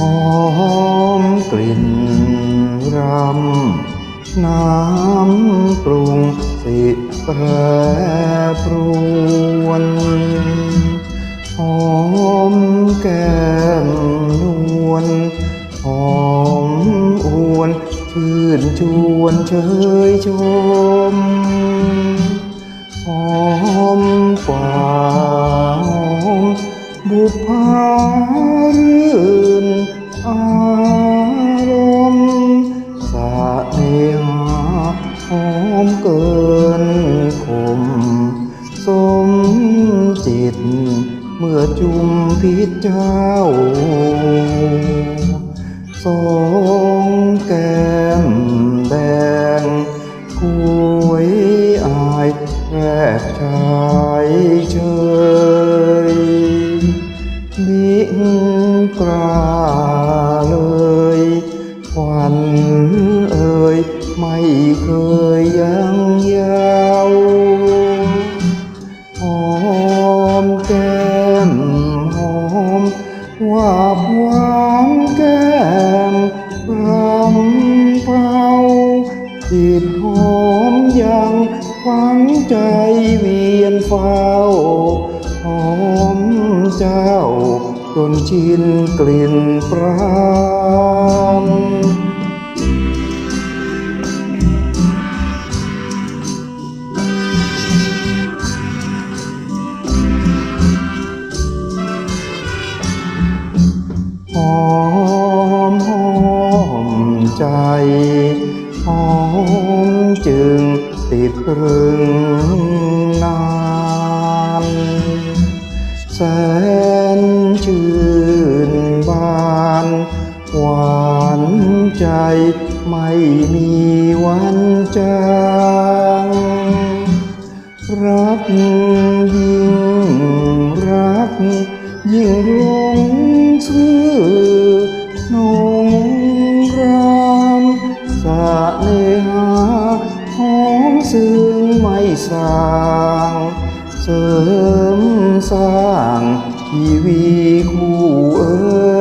หอมกลิ่นรำน้ำปรุงสิแปรปรวนหอมแก้มนวลหอมอวนชื่นชวนเชยชม บุพารื่นอารมณ์สะเนหาหอมเกินคมสมจิต เมื่อจุมพิเจ้า สองแก วาบหวานแก้มรำเผาจิตหอมยังฝังใจเวียนเฝ้าหอมเจ้าจนชินกลิ่นปราม ติดรึงนานแสนชื่นบานหวานใจไม่มีวันจางรักยิ่งรักยิ่งหลงซื่ ซึ้งไม่สร้างเสริมสร้างชีวีคู่เอ๋